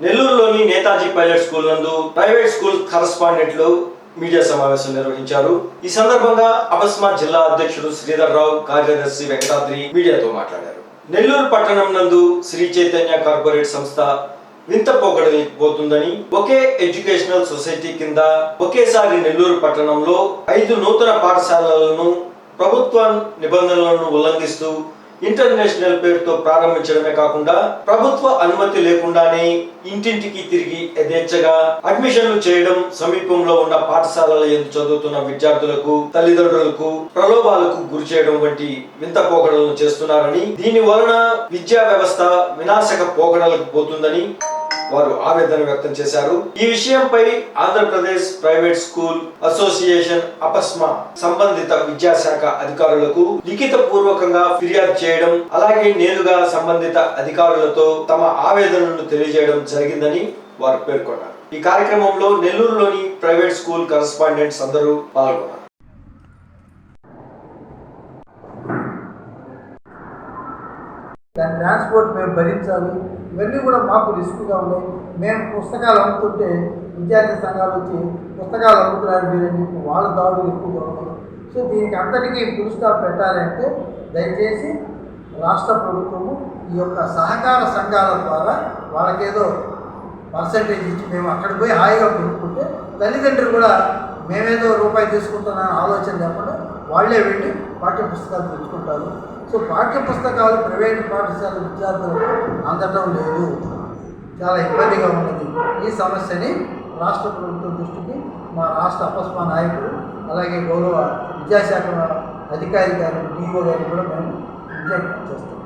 నెల్లూరులోని Netaji pilot school నందు private school కరస్పాండెంట్లు మీడియా సమావేశం నిర్వహించారు. ఈ సందర్భంగా అపస్మాత్ జిల్లా అధ్యక్షుడు శ్రీధర్ రావు కార్యదర్శి వెంకటాద్రి మీడియాతో మాట్లాడారు. నెల్లూరు పట్టణం నందు శ్రీ చైతన్య కార్పొరేట్ సంస్థ వింత పోతుందని ఒకే ఎడ్యుకేషనల్ సొసైటీ కింద ఒకేసారి నెల్లూరు పట్టణంలో ఐదు నూతన పాఠశాలలను ప్రభుత్వ నిబంధనలను ఉల్లంఘిస్తూ ఇంటర్నేషనల్ పేరుతో ప్రారంభించడమే కాకుండా ప్రభుత్వ అనుమతి లేకుండానే ఇంటింటికి తిరిగి యథేచ్ఛగా అడ్మిషన్లు చేయడం సమీపంలో ఉన్న పాఠశాలల ఎందు చదువుతున్న విద్యార్థులకు తల్లిదండ్రులకు ప్రలోభాలకు గురి చేయడం వంటి వింత పోకడలను చేస్తున్నారని దీని వలన విద్యా వ్యవస్థ వినాశక పోకడలకు పోతుందని వారు ఆవేదన వ్యక్తం చేశారు. ఈ విషయంపై Andhra Pradesh private school association Apsma సంబంధిత విద్యాశాఖ అధికారులకు లిఖిత పూర్వకంగా ఫిర్యాదు చేయడం అలాగే నేరుగా సంబంధిత అధికారులతో తమ ఆవేదనను తెలియజేయడం జరిగిందని వారు పేర్కొన్నారు. ఈ కార్యక్రమంలో నెల్లూరులోని ప్రైవేట్ స్కూల్ కరస్పాండెంట్స్ అందరూ పాల్గొన్నారు. దాని ట్రాన్స్పోర్ట్ మేము భరించాలి. ఇవన్నీ కూడా మాకు రిస్క్గా ఉన్నాయి. మేము పుస్తకాలు అమ్ముతుంటే విద్యార్థి సంఘాలు వచ్చి పుస్తకాలు అమ్ముతున్నారు మీరని చెప్పి వాళ్ళ దాడులు ఎక్కువగా ఉన్నాయి. సో దీనికి అంతటికీ ఫుల్ స్టాప్ పెట్టాలి అంటే దయచేసి రాష్ట్ర ప్రభుత్వము ఈ యొక్క సహకార సంఘాల ద్వారా వాళ్ళకేదో పర్సంటేజ్ ఇచ్చి మేము అక్కడికి పోయి హాయిగా కొనుక్కుంటే తల్లిదండ్రులు కూడా మేమేదో రూపాయి తీసుకుంటున్నాం ఆలోచన లేకుండా వాళ్ళే వెళ్ళి పాఠ్య పుస్తకాలు తెచ్చుకుంటారు. సో పాఠ్య పుస్తకాలు ప్రైవేట్ పాఠశాల విద్యార్థులకు అందటం లేదు. చాలా ఇబ్బందిగా ఉన్నది. ఈ సమస్యని రాష్ట్ర ప్రభుత్వం దృష్టికి మా రాష్ట్ర అపస్మా నాయకులు అలాగే గౌరవ విద్యాశాఖ అధికారి గారు డిఓ గారు కూడా మేము విజ్ఞప్తి చేస్తాం.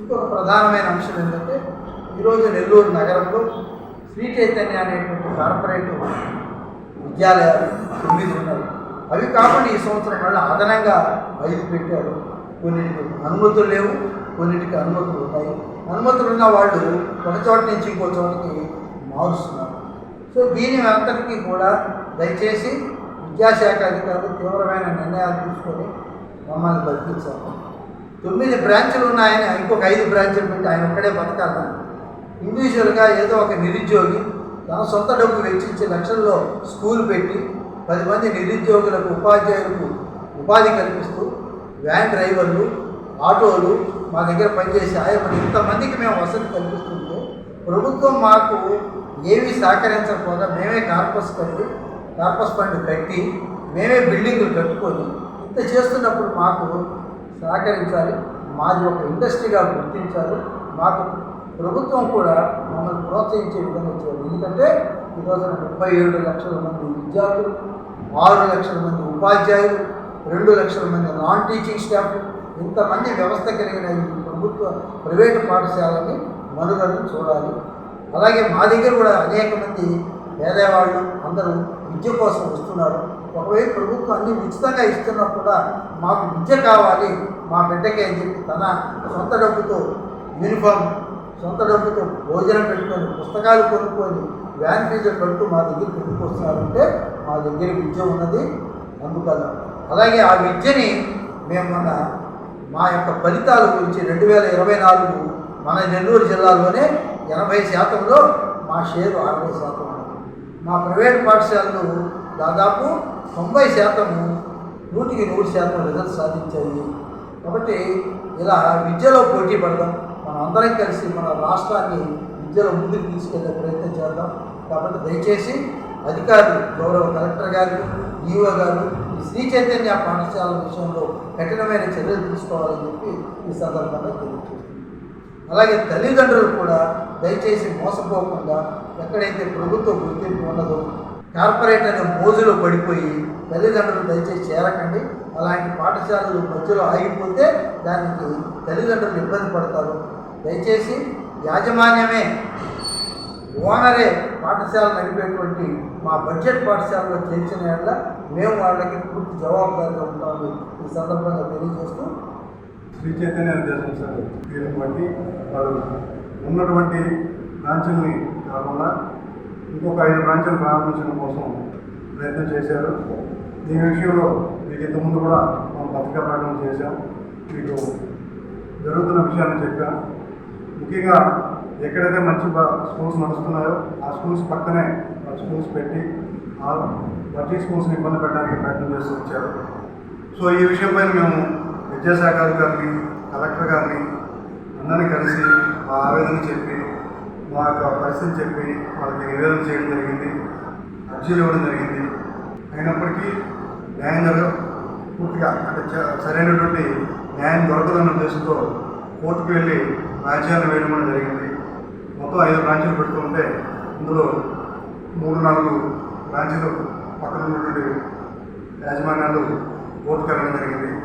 ఇంకొక ప్రధానమైన అంశం ఏంటంటే ఈరోజు నెల్లూరు నగరంలో శ్రీ చైతన్య అనేటువంటి కార్పొరేట్ విద్యాలయాలు తొమ్మిది ఉన్నాయి. అవి కాకుండా ఈ సంవత్సరం వల్ల అదనంగా ఐదు పెట్టారు కొన్నిటికి అనుమతులు లేవు కొన్నిటికి అనుమతులు ఉన్నాయి అనుమతులు ఉన్న వాళ్ళు ఒక చోట నుంచి ఇంకో చోటకి మారుస్తున్నారు. సో దీని అంతటికీ కూడా దయచేసి విద్యాశాఖ అధికారులు తీవ్రమైన నిర్ణయాలు తీసుకొని మమ్మల్ని బతికించారు. తొమ్మిది బ్రాంచులు ఉన్నాయని ఇంకొక ఐదు బ్రాంచులు పెట్టి ఆయన ఒక్కడే బతకాల. ఇండివిజువల్గా ఏదో ఒక నిరుద్యోగి తన సొంత డబ్బు వెచ్చించి లక్షల్లో స్కూల్ పెట్టి పది మంది నిరుద్యోగులకు ఉపాధ్యాయులకు ఉపాధి కల్పిస్తూ వ్యాన్ డ్రైవర్లు ఆటోలు మా దగ్గర పనిచేసే ఆయన ఇంతమందికి మేము వసతి కల్పిస్తుంటే ప్రభుత్వం మాకు ఏమీ సహకరించకపోగా మేమే కార్పస్ కట్టి కార్పస్ ఫండ్ కట్టి మేమే బిల్డింగులు కట్టుకొని ఇంత చేస్తున్నప్పుడు మాకు సహకరించాలి. మాది ఒక ఇండస్ట్రీగా గుర్తించాలి. మాకు ప్రభుత్వం కూడా మమ్మల్ని ప్రోత్సహించే విధంగా చేయాలి. ఎందుకంటే ఈరోజున ముప్పై ఏడు లక్షల మంది విద్యార్థులు ఆరు లక్షల మంది ఉపాధ్యాయులు రెండు లక్షల మంది నాన్ టీచింగ్ స్టాఫ్ ఇంతమంది వ్యవస్థ కలిగిన ఈ ప్రభుత్వ ప్రైవేటు పాఠశాలని మనుగడను చూడాలి. అలాగే మా దగ్గర కూడా అనేక మంది పేదవాళ్ళు అందరూ విద్య కోసం వస్తున్నారు. ఒకవేళ ప్రభుత్వం అన్ని ఉచితంగా ఇస్తున్నా కూడా మాకు విద్య కావాలి మా బిడ్డకి అని చెప్పి తన సొంత డబ్బుతో యూనిఫామ్ సొంత డబ్బుతో భోజనం పెట్టుకొని పుస్తకాలు కొనుక్కొని వ్యాన్ ఫీజులు కడుతూ మా దగ్గర ఎందుకు వస్తున్నారంటే మా దగ్గర విద్య ఉన్నది. అందుకని అలాగే ఆ విద్యని మేము మన మా యొక్క ఫలితాల గురించి రెండు వేల ఇరవై నాలుగు మన నెల్లూరు జిల్లాలోనే ఎనభై శాతంలో మా షేరు అరవై శాతం మా ప్రైవేట్ పాఠశాలలు దాదాపు తొంభై శాతము నూటికి నూరు శాతం రిజల్ట్ సాధించాయి. కాబట్టి ఇలా విద్యలో పోటీ పడడం మనం అందరం కలిసి మన రాష్ట్రాన్ని విద్యలో ముందుకు తీసుకెళ్ళే ప్రయత్నం చేద్దాం. కాబట్టి దయచేసి అధికారులు గౌరవ కలెక్టర్ గారు ఈఓ గారు శ్రీ చైతన్య పాఠశాల విషయంలో కఠినమైన చర్యలు తీసుకోవాలని చెప్పి ఈ సందర్భంగా తెలియజేస్తుంది అలాగే తల్లిదండ్రులు కూడా దయచేసి మోసపోకుండా ఎక్కడైతే ప్రభుత్వ గుర్తింపు ఉన్నదో కార్పొరేట్ అనే మోజులో పడిపోయి తల్లిదండ్రులు దయచేసి చేరకండి. అలాంటి పాఠశాలలు మధ్యలో ఆగిపోతే దానికి తల్లిదండ్రులు ఇబ్బంది పడతారు. దయచేసి యాజమాన్యమే ఓనరే పాఠశాల నడిపేటువంటి మా బడ్జెట్ పాఠశాలలో చేర్చిన యెడల మేము వాళ్ళకి పూర్తి జవాబుదారీగా ఉంటామని ఈ సందర్భంగా తెలియజేస్తూ శ్రీ చైతన్య విద్యా సార్ దీన్ని బట్టి వాళ్ళు ఉన్నటువంటి బ్రాంచుల్ని కాకుండా ఇంకొక ఐదు బ్రాంచులు ప్రారంభించడం కోసం ప్రయత్నం చేశారు. దీని విషయంలో మీకు ఇంతకుముందు కూడా మనం పత్రికా ప్రకటన చేశాం. మీకు జరుగుతున్న విషయాన్ని చెప్పాం. ముఖ్యంగా ఎక్కడైతే మంచి బా- స్కూల్స్ నడుస్తున్నాయో ఆ స్కూల్స్ పక్కనే స్కూల్స్ పెట్టి ఆ బడ్జెట్ స్కూల్స్ని ఇబ్బంది పెట్టడానికి ప్రయత్నం చేస్తూ వచ్చారు. సో ఈ విషయంపైన మేము విద్యాశాఖ అధికారిని కలెక్టర్ గారిని అందరినీ కలిసి మా ఆవేదన చెప్పి మా యొక్క పరిస్థితి చెప్పి వాళ్ళకి నివేదన చేయడం జరిగింది. అర్జీలు ఇవ్వడం జరిగింది. అయినప్పటికీ న్యాయం జరగ పూర్తిగా అంటే సరైనటువంటి న్యాయం దొరకదన్న ఉద్దేశంతో కోర్టుకు వెళ్ళి రాజ్యాన్ని వేయడం జరిగింది. మొత్తం ఐదు బ్రాంచీలు పెడుతుంటే ఇందులో మూడు నాలుగు బ్రాంచీలు పక్కన ఉన్నటువంటి యాజమాన్యాలు ఓటు వెళ్ళడం జరిగింది.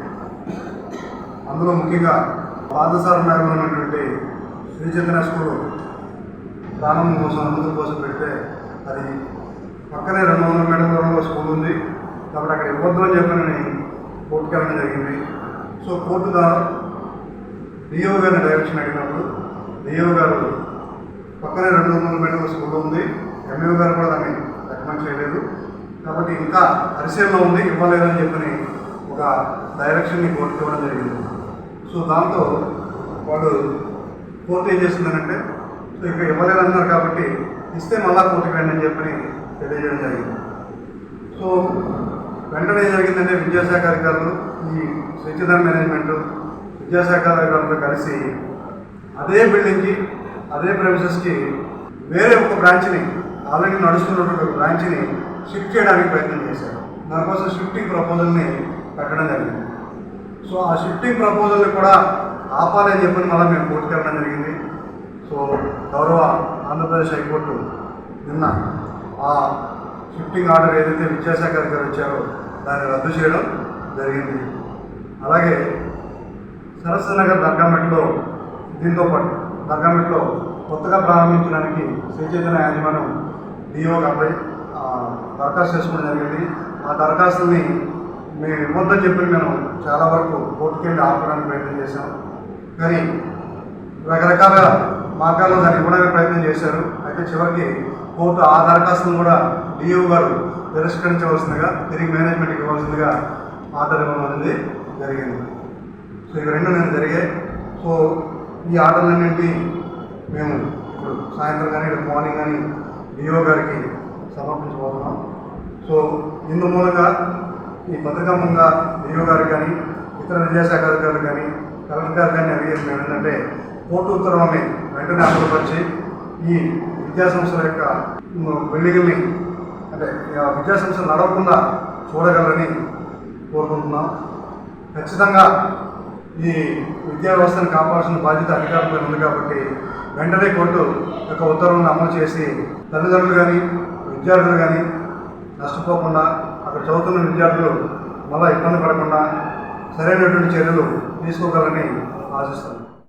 అందులో ముఖ్యంగా పాదసార నగరంలో ఉన్నటువంటి శ్రీచంద్ర స్కూల్ ప్రారంభం కోసం అనుమతి కోసం పెడితే అది పక్కనే రెండు వందల మీటర్ దూరంలో స్కూల్ ఉంది. కాబట్టి అక్కడ ఇవ్వద్దు అని చెప్పని కోర్టుకు వెళ్ళడం జరిగింది. సో కోర్టు దా- డిఓ గారిని డైరెక్షన్ అడిగినప్పుడు డిఓ గారు పక్కనే రెండు వందల మీటర్ల స్కూల్ ఉంది. ఎంఏ గారు కూడా దాన్ని రికమెండ్ చేయలేదు. కాబట్టి ఇంకా పరిశీలన ఉంది. ఇవ్వలేదని చెప్పని ఒక డైరెక్షన్ని కోర్టుకి ఇవ్వడం జరిగింది. సో దాంతో వాళ్ళు కోర్టు ఏం చేస్తుందనంటే సో ఇక్కడ ఇవ్వలేదన్నారు కాబట్టి ఇస్తే మళ్ళా కోర్టుకి రండి అని చెప్పని తెలియజేయడం జరిగింది. సో వెంటనే ఏం జరిగిందంటే విద్యాశాఖ అధికారులు ఈ స్వచ్ఛత మేనేజ్మెంట్ విద్యాశాఖ అధికారులతో కలిసి అదే బిల్డింగ్కి అదే ప్రెమిసెస్కి వేరే ఒక బ్రాంచ్ని ఆల్రెడీ నడుస్తున్నటువంటి ఒక బ్రాంచ్ని షిఫ్ట్ చేయడానికి ప్రయత్నం చేశారు. దానికోసం షిఫ్టింగ్ ప్రపోజల్ని పెట్టడం జరిగింది. సో ఆ షిఫ్టింగ్ ప్రపోజల్ని కూడా ఆపాలని చెప్పని మళ్ళీ మేము కోర్టుకు వెళ్ళడం జరిగింది. సో గౌరవ ఆంధ్రప్రదేశ్ హైకోర్టు నిన్న ఆ షిఫ్టింగ్ ఆర్డర్ ఏదైతే విద్యాశాఖ గారు వచ్చారో దాన్ని రద్దు చేయడం జరిగింది. అలాగే సరస్సు నగర్ దర్గామెట్లో దీంతో పాటు దర్గామెట్లో కొత్తగా ప్రారంభించడానికి శ్రీచైతన్య యాజమాన్యం డిఓకి అప్లై దరఖాస్తు చేసుకోవడం జరిగింది. ఆ దరఖాస్తుని మేము ఇవ్వద్దని చెప్పి మేము చాలా వరకు కోర్టుకెళ్ళి ఆపడానికి ప్రయత్నం చేశాం. కానీ రకరకాల మార్గాల్లో దాన్ని ఇవ్వడానికి ప్రయత్నం చేశారు. అయితే చివరికి కోర్టు ఆ దరఖాస్తును కూడా డిఓ గారు తిరస్కరించవలసిందిగా తిరిగి మేనేజ్మెంట్కి ఇవ్వాల్సిందిగా ఆర్డర్ ఇవ్వడం అనేది జరిగింది. సో ఇవి రెండు నేను జరిగాయి. సో ఈ ఆర్డర్లన్నింటినీ మేము ఇప్పుడు సాయంత్రం కానీ ఇక్కడ మార్నింగ్ కానీ డిఓ గారికి సమర్పించబోతున్నాం. సో ఇందు మూలంగా ఈ పథకం మూలంగా డిఓ గారు కానీ ఇతర విద్యాశాఖ అధికారులు కానీ కలెక్టర్ గారు కానీ అడిగేసిన ఏంటంటే కోర్టు ఉత్తర్వుల్ని వెంటనే అమలుపరిచి ఈ విద్యాసంస్థల యొక్క బిల్డింగ్ని అంటే విద్యాసంస్థలు నడవకుండా చూడగలరని కోరుకుంటున్నాం. ఖచ్చితంగా ఈ విద్యా వ్యవస్థను కాపాడాల్సిన బాధ్యత అధికారులపై ఉంది కాబట్టి వెంటనే కోర్టు యొక్క ఉత్తర్వులను అమలు చేసి తల్లిదండ్రులు కానీ విద్యార్థులు కానీ నష్టపోకుండా అక్కడ చదువుతున్న విద్యార్థులు మళ్ళీ ఇబ్బంది పడకుండా సరైనటువంటి చర్యలు తీసుకోగలని ఆశిస్తాను.